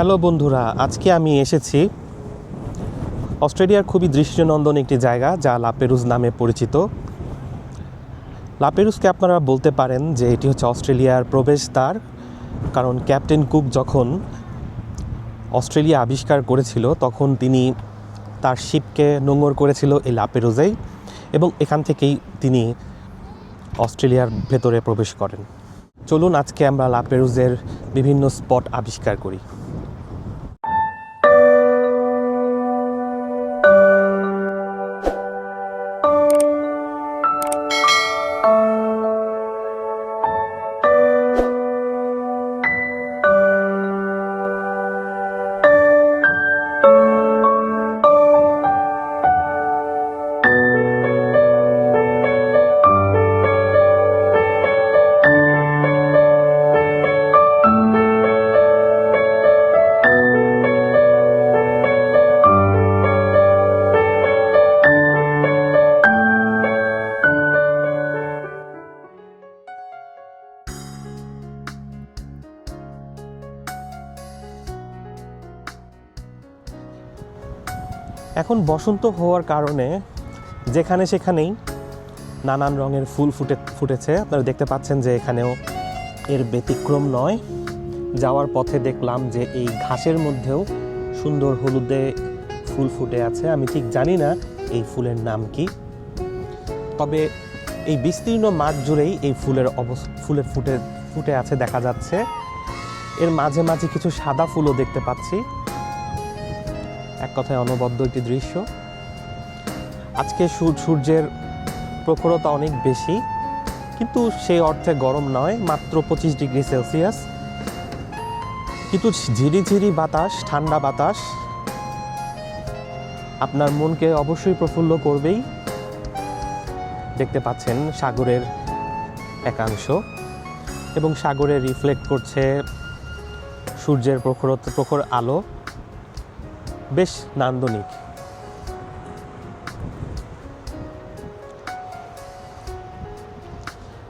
Hello বন্ধুরা, আজকে আমি এসেছি অস্ট্রেলিয়ার খুবই দৃশ্যনন্দন একটি জায়গা যা লাপেরুজ নামে পরিচিত। লাপেরুজকে আপনারা বলতে পারেন যে এটি হচ্ছে অস্ট্রেলিয়ার প্রবেশদ্বার, কারণ ক্যাপ্টেন কুক যখন অস্ট্রেলিয়া আবিষ্কার করেছিল, তখন তিনি তার শিপকে নোঙর করেছিল এই লাপেরুজেই এবং এখান থেকেই তিনি অস্ট্রেলিয়ার ভেতরে প্রবেশ করেন। চলুন আজকে আমরা লাপেরুজের বিভিন্ন স্পট আবিষ্কার করি। এখন বসন্ত হওয়ার কারণে যেখানে সেখানেই নানান রঙের ফুল ফুটে, ফুটেছে। আপনারা দেখতে পাচ্ছেন যে এখানেও এর ব্যতিক্রম নয়। যাওয়ার পথে দেখলাম যে এই ঘাসের মধ্যেও সুন্দর হলুদে ফুল ফুটে আছে। আমি ঠিক জানি না এই ফুলের নাম কি। তবে এই বিস্তীর্ণ মাঠ জুড়েই এই ফুলের অবস ফুলের ফুটে ফুটে আছে, দেখা যাচ্ছে। এর মাঝে মাঝে কিছু সাদা ফুলও দেখতে পাচ্ছি। এক কথায় অনবদ্য একটি দৃশ্য। আজকে সূর- সূর্যের প্রখরতা অনেক বেশি, কিন্তু সেই অর্থে গরম নয়, মাত্র পঁচিশ ডিগ্রি সেলসিয়াস। কিন্তু ঝিরিঝিরি বাতাস, ঠান্ডা বাতাস, আপনার মনকে অবশ্যই প্রফুল্ল করবেই। দেখতে পাচ্ছেন সাগরের একাংশ, এবং সাগরে রিফ্লেক্ট করছে সূর্যের প্রখরত প্রখর আলো। বেশ নান্দনিক।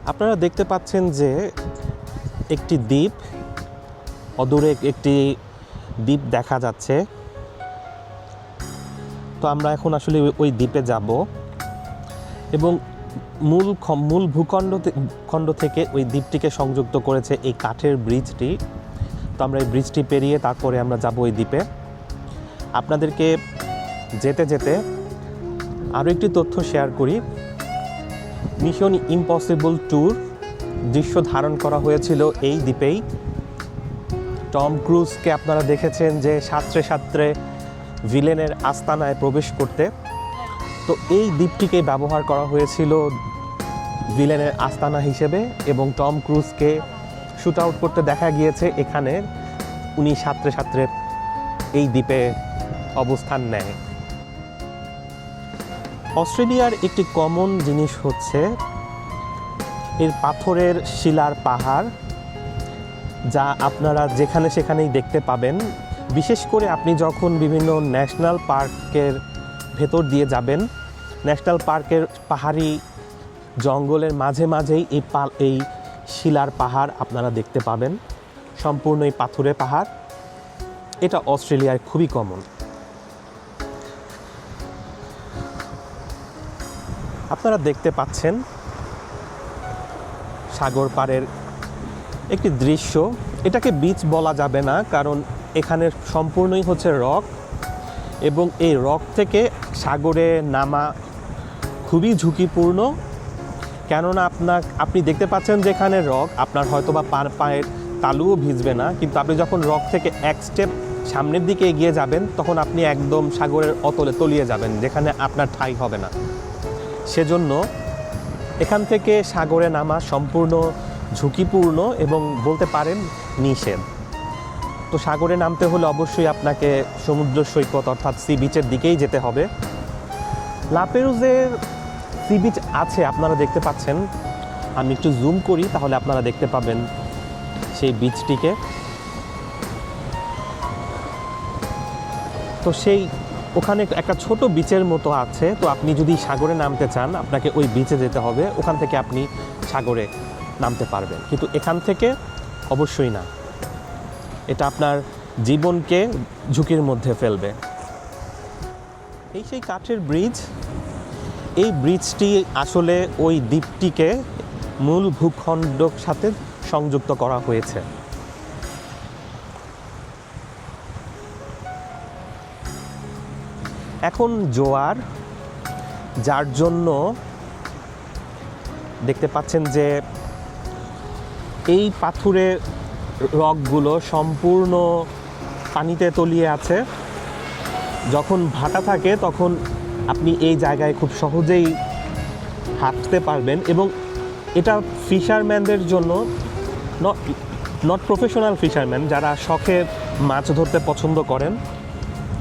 আপনারা দেখতে পাচ্ছেন যে একটি দ্বীপ, অদূরে একটি দ্বীপ দেখা যাচ্ছে। তো আমরা এখন আসলে ওই- দ্বীপে যাব এবং মূল মূল ভূখণ্ড খণ্ড থেকে ওই দ্বীপটিকে সংযুক্ত করেছে এই কাঠের ব্রিজটি। তো আমরা এই ব্রিজটি পেরিয়ে তারপরে আমরা যাব ওই দ্বীপে। আপনাদেরকে যেতে যেতে আরও একটি তথ্য শেয়ার করি। মিশন ইম্পসিবল ট্যুর দৃশ্য ধারণ করা হয়েছিল এই দ্বীপেই। টম ক্রুজকে আপনারা দেখেছেন যে সাঁতরে সাঁতরে ভিলেনের আস্তানায় প্রবেশ করতে। তো এই দ্বীপটিকে ব্যবহার করা হয়েছিল ভিলেনের আস্তানা হিসেবে এবং টম ক্রুজকে শুট আউট করতে দেখা গিয়েছে এখানে। উনি সাঁতরে সাঁতরে এই দ্বীপে অবস্থান নেয়। অস্ট্রেলিয়ার একটি কমন জিনিস হচ্ছে এর পাথরের শিলার পাহাড়, যা আপনারা যেখানে সেখানেই দেখতে পাবেন। বিশেষ করে আপনি যখন বিভিন্ন ন্যাশনাল পার্কের ভেতর দিয়ে যাবেন, ন্যাশনাল পার্কের পাহাড়ি জঙ্গলের মাঝে মাঝেই এই পা, এই শিলার পাহাড় আপনারা দেখতে পাবেন। সম্পূর্ণ এই পাথুরে পাহাড়। এটা অস্ট্রেলিয়ায় খুবই কমন আপনারা দেখতে পাচ্ছেন সাগর পাড়ের একটি দৃশ্য। এটাকে বিচ বলা যাবে না, কারণ এখানে সম্পূর্ণই হচ্ছে রক এবং এই রক থেকে সাগরে নামা খুবই ঝুঁকিপূর্ণ। কেননা আপনার, আপনি দেখতে পাচ্ছেন যে এখানে রক আপনার হয়তো বা পায়ের তালুও ভিজবে না, কিন্তু আপনি যখন রক থেকে এক স্টেপ সামনের দিকে এগিয়ে যাবেন, তখন আপনি একদম সাগরের অতলে তলিয়ে যাবেন, যেখানে আপনার ঠাঁই হবে না। সেজন্য এখান থেকে সাগরে নামা সম্পূর্ণ ঝুঁকিপূর্ণ এবং বলতে পারেন নিষেধ। তো সাগরে নামতে হলে অবশ্যই আপনাকে সমুদ্র সৈকত অর্থাৎ সি বিচের দিকেই যেতে হবে। লাপেরুজের সি বিচ আছে, আপনারা দেখতে পাচ্ছেন। আমি একটু জুম করি, তাহলে আপনারা দেখতে পাবেন সেই বিচটিকে তো সেই ওখানে একটা ছোট বিচের মতো আছে। তো আপনি যদি সাগরে নামতে চান, আপনাকে ওই বিচে যেতে হবে। ওখান থেকে আপনি সাগরে নামতে পারবেন। কিন্তু এখান থেকে অবশ্যই না। এটা আপনার জীবনকে ঝুঁকির মধ্যে ফেলবে। এই সেই কাঠের ব্রিজ এই ব্রিজটি আসলে ওই দ্বীপটিকে মূল ভূখণ্ডর সাথে সংযুক্ত করা হয়েছে। এখন জোয়ার, যার জন্য দেখতে পাচ্ছেন যে এই পাথুরের রকগুলো সম্পূর্ণ পানিতে তলিয়ে আছে। যখন ভাটা থাকে, তখন আপনি এই জায়গায় খুব সহজেই হাঁটতে পারবেন এবং এটা ফিশারম্যানদের জন্য নট প্রফেশনাল ফিশারম্যান যারা শখে মাছ ধরতে পছন্দ করেন।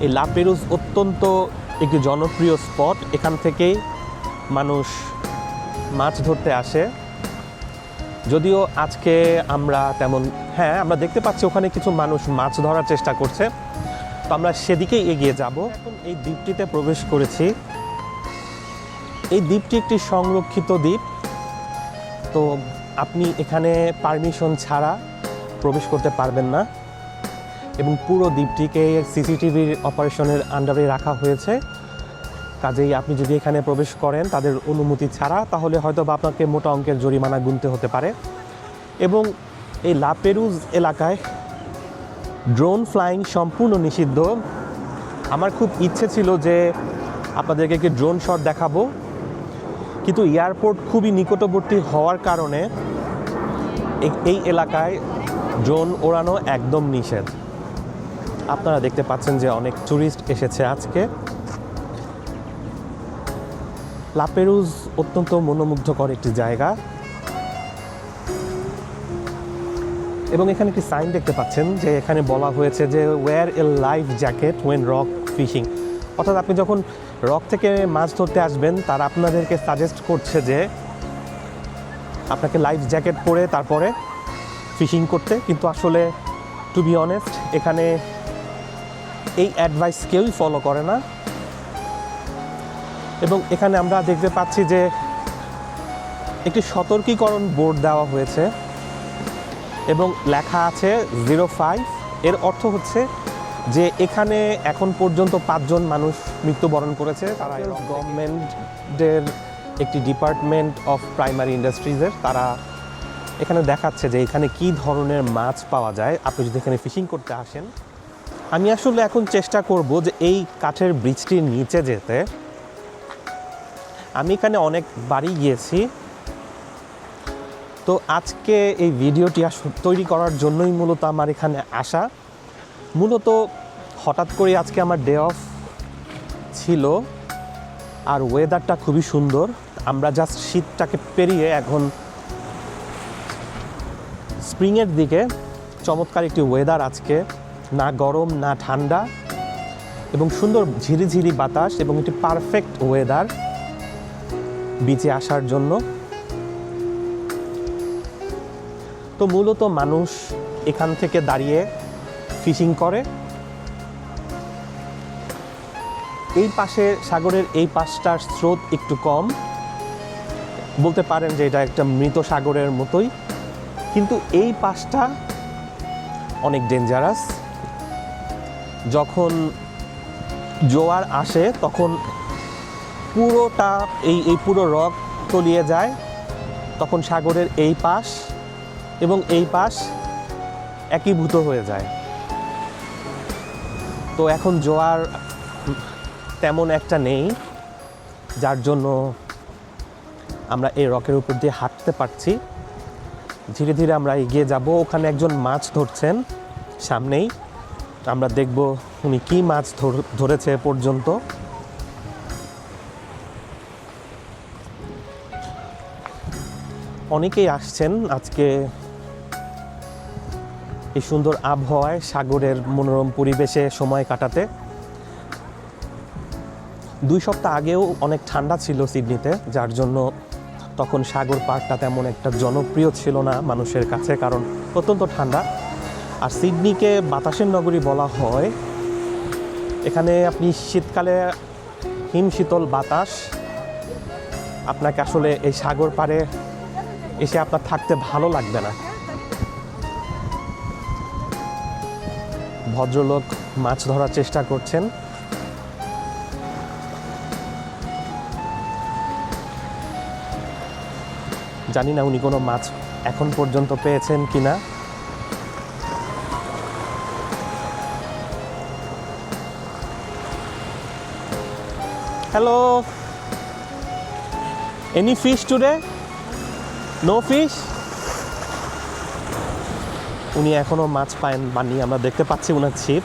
এই লাপেরুজ অত্যন্ত একটি জনপ্রিয় স্পট। এখান থেকেই মানুষ মাছ ধরতে আসে। যদিও আজকে আমরা তেমন হ্যাঁ আমরা দেখতে পাচ্ছি ওখানে কিছু মানুষ মাছ ধরার চেষ্টা করছে। তো আমরা সেদিকেই এগিয়ে যাব। এখন এই দ্বীপটিতে প্রবেশ করেছি। এই দ্বীপটি একটি সংরক্ষিত দ্বীপ। তো আপনি এখানে পারমিশন ছাড়া প্রবেশ করতে পারবেন না। এবং পুরো দ্বীপটিকে সিসিটিভির অপারেশনের আন্ডারে রাখা হয়েছে। কাজেই আপনি যদি এখানে প্রবেশ করেন, তাদের অনুমতি ছাড়া, তাহলে হয়তো বা আপনাকে মোটা অঙ্কের জরিমানা গুনতে হতে পারে। এবং এই লাপেরুজ এলাকায় ড্রোন ফ্লাইং সম্পূর্ণ নিষিদ্ধ। আমার খুব ইচ্ছে ছিল যে আপনাদেরকে একটি ড্রোন শট দেখাবো। কিন্তু এয়ারপোর্ট খুবই নিকটবর্তী হওয়ার কারণে এই এলাকায় ড্রোন ওড়ানো একদম নিষেধ। আপনারা দেখতে পাচ্ছেন যে অনেক ট্যুরিস্ট এসেছে আজকে। লাপেরুজ অত্যন্ত মনোমুগ্ধকর একটি জায়গা। এবং এখানে একটি সাইন দেখতে পাচ্ছেন যে এখানে বলা হয়েছে যে wear a life jacket when rock fishing অর্থাৎ আপনি যখন রক থেকে মাছ ধরতে আসবেন, তারা আপনাদেরকে সাজেস্ট করছে যে, আপনাকে লাইফ জ্যাকেট পরে তারপরে ফিশিং করতে। কিন্তু আসলে টু বি অনেস্ট এখানে এই অ্যাডভাইস কেউই ফলো করে না। এবং এখানে আমরা দেখতে পাচ্ছি যে একটি সতর্কীকরণ বোর্ড দেওয়া হয়েছে এবং লেখা আছে জিরো ফাইভ এর অর্থ হচ্ছে যে এখানে এখন পর্যন্ত পাঁচজন মানুষ মৃত্যুবরণ করেছে। তারা গভর্নমেন্টের একটি ডিপার্টমেন্ট অফ প্রাইমারি ইন্ডাস্ট্রিজের তারা এখানে দেখাচ্ছে যে এখানে কি ধরনের মাছ পাওয়া যায়। আপনি যদি এখানে ফিশিং করতে আসেন আমি আসলে এখন চেষ্টা করব যে এই কাঠের ব্রিজটির নিচে যেতে। আমি এখানে অনেক বাড়ি গিয়েছি। তো আজকে এই ভিডিওটি তৈরি করার জন্যই মূলত আমার এখানে আসা। মূলত হঠাৎ করে আজকে আমার ডে অফ ছিল আর ওয়েদারটা খুবই সুন্দর। আমরা জাস্ট শীতটাকে পেরিয়ে এখন স্প্রিংয়ের দিকে চমৎকার একটি ওয়েদার আজকে। না গরম, না ঠান্ডা এবং সুন্দর ঝিরিঝিরি বাতাস এবং একটি পারফেক্ট ওয়েদার বিচে আসার জন্য। তো মূলত মানুষ এখান থেকে দাঁড়িয়ে ফিশিং করে। এই পাশে সাগরের এই পাশটার স্রোত একটু কম। বলতে পারেন যে এটা একটা মৃত সাগরের মতোই। কিন্তু এই পাশটা অনেক ডেঞ্জারাস যখন জোয়ার আসে, তখন পুরোটা এই এই পুরো রক তলিয়ে যায়, তখন সাগরের এই পাশ এবং এই পাশ একীভূত হয়ে যায়। তো এখন জোয়ার তেমন একটা নেই, যার জন্য আমরা এই রকের উপর দিয়ে হাঁটতে পারছি। ধীরে ধীরে আমরা এগিয়ে যাব। ওখানে একজন মাছ ধরছেন সামনেই। আমরা দেখব উনি কি মাছ ধর- ধরেছে পর্যন্ত। অনেকেই আসছেন আজকে এই সুন্দর আবহাওয়ায় সাগরের মনোরম পরিবেশে সময় কাটাতে। দুই সপ্তাহ আগেও অনেক ঠান্ডা ছিল সিডনিতে, যার জন্য তখন সাগর পার্কটা তেমন একটা জনপ্রিয় ছিল না মানুষের কাছে, কারণ অত্যন্ত ঠান্ডা। আর সিডনিকে বাতাসের নগরী বলা হয়। এখানে আপনি শীতকালে হিম শীতল বাতাস। আপনাকে আসলে এই সাগর পাড়ে এসে আপনার থাকতে ভালো লাগবে না। ভদ্রলোক মাছ ধরার চেষ্টা করছেন। জানি না উনি কোনো মাছ এখন পর্যন্ত পেয়েছেন কিনা। Hello any fish today no fish উনি এখনও মাছ পায়েন পাননি, আমরা দেখতে পাচ্ছি ওনার ছিপ।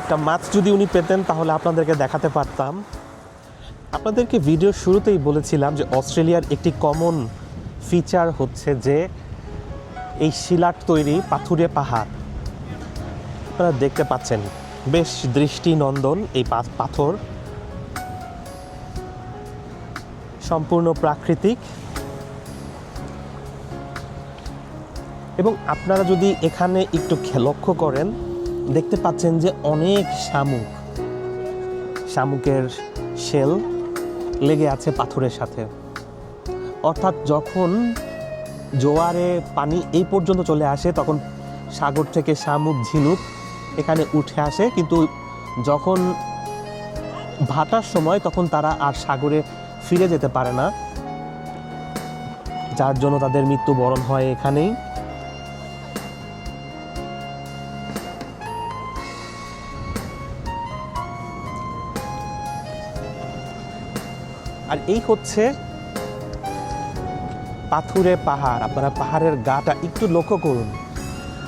একটা মাছ যদি উনি পেতেন তাহলে আপনাদেরকে দেখাতে পারতাম। আপনাদেরকে ভিডিও শুরুতেই বলেছিলাম যে অস্ট্রেলিয়ার একটি কমন ফিচার হচ্ছে যে এই শিলার তৈরি পাথুরে পাহাড়। আপনারা দেখতে পাচ্ছেন। বেশ দৃষ্টি নন্দন এই পাথর। সম্পূর্ণ প্রাকৃতিক। এবং আপনারা যদি এখানে একটু লক্ষ্য করেন, দেখতে পাচ্ছেন যে অনেক শামুক। শামুকের শেল লেগে আছে পাথরের সাথে। অর্থাৎ যখন জোয়ারে পানি এই পর্যন্ত চলে আসে, তখন সাগর থেকে শামুক, ঝিনুক এখানে উঠে আসে, কিন্তু যখন ভাটার সময় তখন তারা আর সাগরে ফিরে যেতে পারে না। যার জন্য তাদের মৃত্যুবরণ হয় এখানেই। আর এই হচ্ছে পাথুরে পাহাড়। আপনারা পাহাড়ের গাটা একটু লক্ষ্য করুন।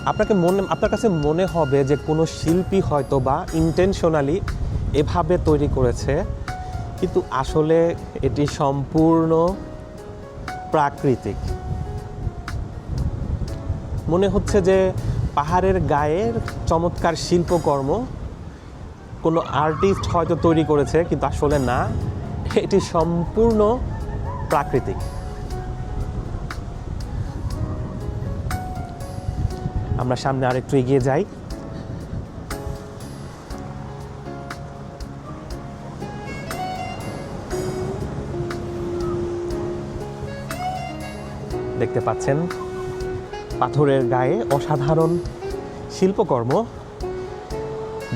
আপনাকে মনে, আপনার কাছে মনে হবে যে কোনো শিল্পী হয়তো বা ইন্টেনশনালি এভাবে তৈরি করেছে, কিন্তু আসলে এটি সম্পূর্ণ প্রাকৃতিক। মনে হচ্ছে যে পাহাড়ের গায়ের চমৎকার শিল্পকর্ম কোনো আর্টিস্ট হয়তো তৈরি করেছে, কিন্তু আসলে না, এটি সম্পূর্ণ প্রাকৃতিক। আমরা সামনে আরেকটু এগিয়ে যাই। দেখতে পাচ্ছেন, পাথরের গায়ে অসাধারণ শিল্পকর্ম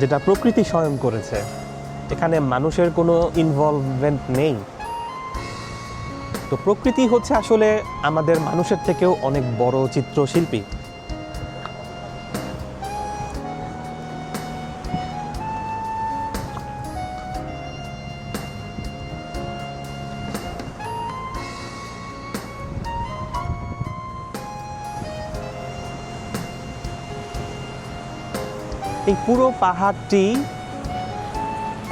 যেটা প্রকৃতি স্বয়ং করেছে। এখানে মানুষের কোনো ইনভলভমেন্ট নেই। তো প্রকৃতি হচ্ছে আসলে আমাদের মানুষের থেকেও অনেক বড় চিত্রশিল্পী। এই পুরো পাহাড়টি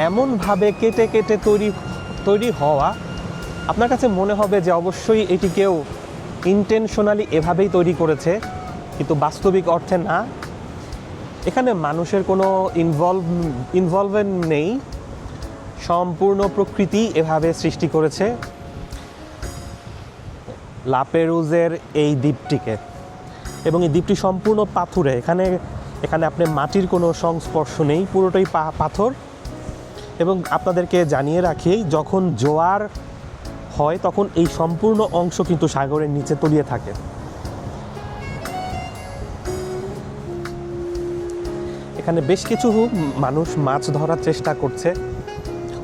এমনভাবে কেটে কেটে তৈরি তৈরি হওয়া, আপনার কাছে মনে হবে যে অবশ্যই এটি কেউ ইন্টেনশনালি এভাবেই তৈরি করেছে, কিন্তু বাস্তবিক অর্থে না। এখানে মানুষের কোনো ইনভলভ ইনভলভমেন্ট নেই। সম্পূর্ণ প্রকৃতি এভাবে সৃষ্টি করেছে। লাপেরুজের এই দ্বীপটিকে। এবং এই দ্বীপটি সম্পূর্ণ পাথুরে। এখানে এখানে আপনি মাটির কোনো সংস্পর্শ নেই, পুরোটাই পাথর। এবং আপনাদেরকে জানিয়ে রাখি, যখন জোয়ার হয়, তখন এই সম্পূর্ণ অংশ কিন্তু সাগরের নিচে তলিয়ে থাকে। এখানে বেশ কিছু মানুষ মাছ ধরার চেষ্টা করছে।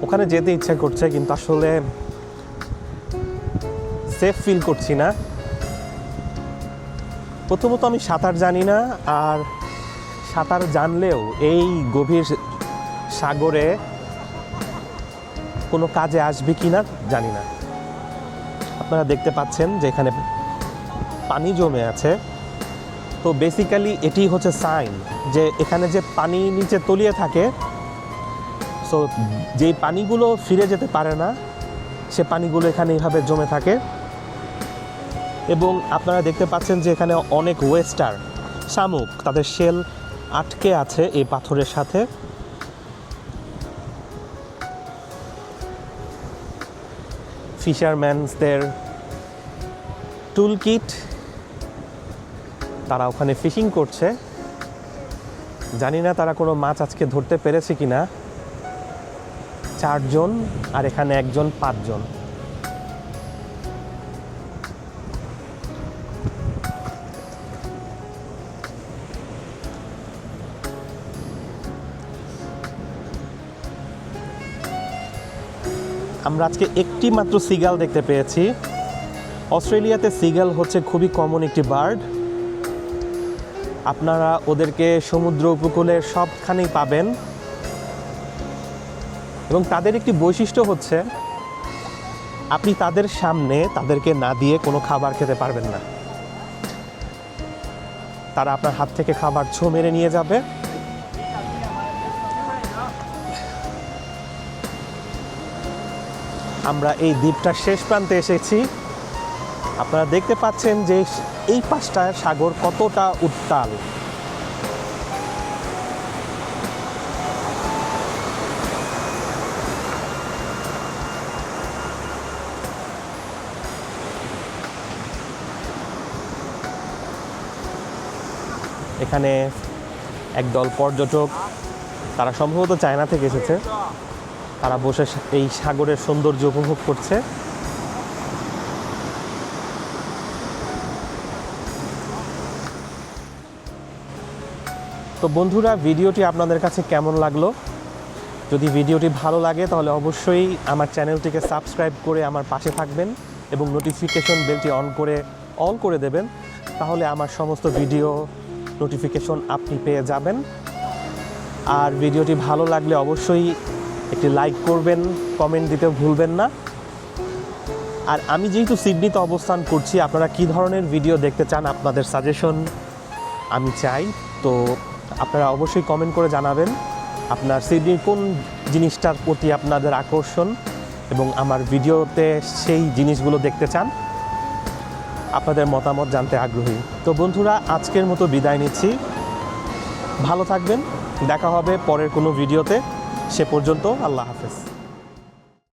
ওখানে যেতে ইচ্ছে করছে, কিন্তু আসলে সেফ ফিল করছি না। প্রথমত আমি সাঁতার জানি না, আর সাঁতার জানলেও এই গভীর সাগরে কোনো কাজে আসবে কি না, জানি না। আপনারা দেখতে পাচ্ছেন যে এখানে পানি জমে আছে। তো বেসিক্যালি এটি হচ্ছে সাইন যে এখানে যে পানি নিচে তলিয়ে থাকে সো যেই পানিগুলো ফিরে যেতে পারে না, সে পানিগুলো এখানে এইভাবে জমে থাকে। এবং আপনারা দেখতে পাচ্ছেন যে এখানে অনেক ওয়েস্টার শামুক, তাদের শেল আটকে আছে এই পাথরের সাথে। ফিশারম্যানসদের টুল কিট তারা ওখানে ফিশিং করছে। জানি না তারা কোনো মাছ আজকে ধরতে পেরেছে কিনা। চারজন আর এখানে একজন, পাঁচজন। আমরা আজকে একটি মাত্র সিগাল দেখতে পেয়েছি। অস্ট্রেলিয়াতে সিগাল হচ্ছে খুবই কমন একটি বার্ড আপনারা ওদেরকে সমুদ্র উপকূলে সবখানেই পাবেন। এবং তাদের একটি বৈশিষ্ট্য হচ্ছে, আপনি তাদের সামনে তাদেরকে না দিয়ে কোনো খাবার খেতে পারবেন না। তারা আপনার হাত থেকে খাবার ছো মেরে নিয়ে যাবে। আমরা এই দ্বীপটার শেষ প্রান্তে এসেছি। আপনারা দেখতে পাচ্ছেন যে এই পাশটার সাগর কতটা উত্তাল। এখানে একদল পর্যটক, তারা সম্ভবত চায়না থেকে এসেছে। তারা বসে এই সাগরের সৌন্দর্য উপভোগ করছে। তো বন্ধুরা, ভিডিওটি আপনাদের কাছে কেমন লাগল? যদি ভিডিওটি ভালো লাগে, তাহলে অবশ্যই আমার চ্যানেলটিকে সাবস্ক্রাইব করে আমার পাশে থাকবেন এবং নোটিফিকেশন বেলটি অন করে অল করে দেবেন। তাহলে আমার সমস্ত ভিডিও নোটিফিকেশন আপনি পেয়ে যাবেন। আর ভিডিওটি ভালো লাগলে অবশ্যই একটি লাইক করবেন কমেন্ট দিতে ভুলবেন না। আর আমি যেহেতু সিডনিতে অবস্থান করছি, আপনারা কি ধরনের ভিডিও দেখতে চান আপনাদের সাজেশন আমি চাই, তো আপনারা অবশ্যই কমেন্ট করে জানাবেন আপনার সিডনির কোন জিনিসটার প্রতি আপনাদের আকর্ষণ এবং আমার ভিডিওতে সেই জিনিসগুলো দেখতে চান, আপনাদের মতামত জানতে আগ্রহী। তো বন্ধুরা, আজকের মতো বিদায় নিচ্ছি। ভালো থাকবেন, দেখা হবে পরের কোনো ভিডিওতে সে পর্যন্ত আল্লাহ হাফেজ।